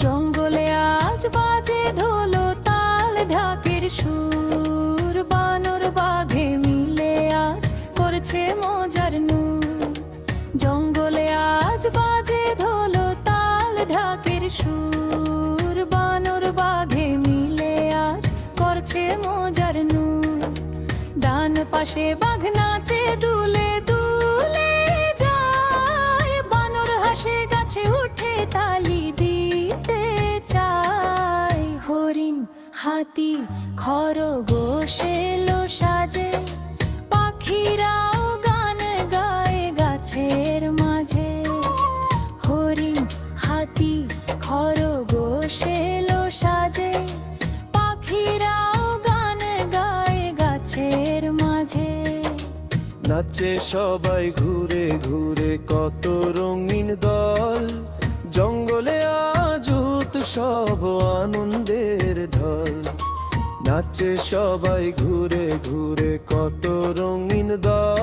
জঙ্গলে আজ বাজে ধোলো, তাল ঢাকের সুর, বানর বাঘে মিলে আজ করছে মজার নূর। জঙ্গলে আজ বাজে ধোলো, তাল ঢাকের সুর, বানর বাঘে মিলে আজ করছে মজার নূর। ডান পাশে বাঘ নাচে, দুলে দুলে যায়, বানর হাসে, গাছে উঠে তালি হাতি, খরগোশ এলো সাজে। পাখিরাও গান গায় গাছের মাঝে। হরিণ, হাতি, খরগোশ এলো সাজে। পাখিরাও গান গায় গাছের মাঝে। নাচে সবাই ঘুরে ঘুরে কত রঙিন দল। সব আনন্দের ঢল। নাচে সবাই ঘুরে ঘুরে কত রঙিন দল।